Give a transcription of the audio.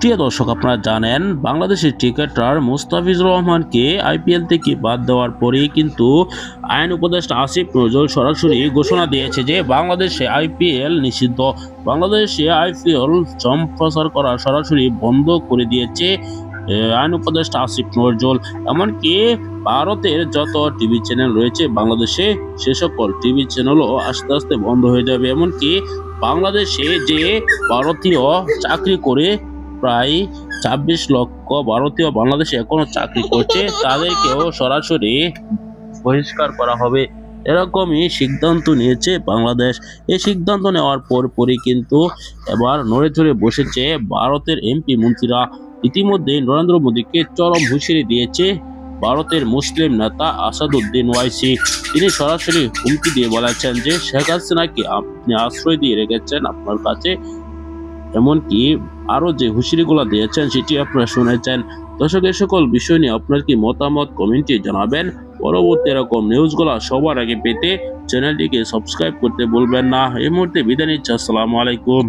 প্রিয় দর্শক, আপনারা জানেন বাংলাদেশের ক্রিকেটার মুস্তাফিজুর রহমানকে আইপিএল থেকে বাদ দেওয়ার পরেই কিন্তু আইন উপদেষ্টা আসিফ নজরুল সরাসরি ঘোষণা দিয়েছে যে বাংলাদেশে আইপিএল নিষিদ্ধ। বাংলাদেশে আইপিএল সম্প্রচার করা সরাসরি বন্ধ করে দিয়েছে আইন উপদেষ্টা আসিফ নজরুল। এমনকি ভারতের যত টিভি চ্যানেল রয়েছে বাংলাদেশে, সে সকল টিভি চ্যানেলও আস্তে আস্তে বন্ধ হয়ে যাবে। এমনকি বাংলাদেশে যে ভারতীয় চাকরি করে প্রায় ছাব্বিশ লক্ষ ভারতীয় বাংলাদেশে এখনও চাকরি করছে। তাদেরকেও সরাসরি বহিষ্কার করা হবে। এরকমই সিদ্ধান্ত নিয়েছে বাংলাদেশ। এই সিদ্ধান্ত নেওয়ার পর পরই কিন্তু এবার নড়ে চড়ে বসেছে ভারতের এমপি মন্ত্রীরা। ইতিমধ্যে নরেন্দ্র মোদীকে চরম হুঁশিয়ারি দিয়েছে ভারতের মুসলিম নেতা আসাদুদ্দিন ওয়াইসি। তিনি সরাসরি হুমকি দিয়ে বলেছেন যে শেখ হাসিনাকে আপনি আশ্রয় দিয়ে রেখেছেন আপনার কাছে। এমনকি আরও যে হুঁশিরিগুলো দিয়েছেন সেটি আপনারা শুনেছেন। দর্শক এই সকল বিষয় নিয়ে আপনার কি মতামত কমেন্টে জানাবেন। পরবর্তী এরকম নিউজগুলো সবার আগে পেতে চ্যানেলটিকে সাবস্ক্রাইব করতে বলবেন না। এই মুহূর্তে বিদায় নিচ্ছে। আসসালামু আলাইকুম।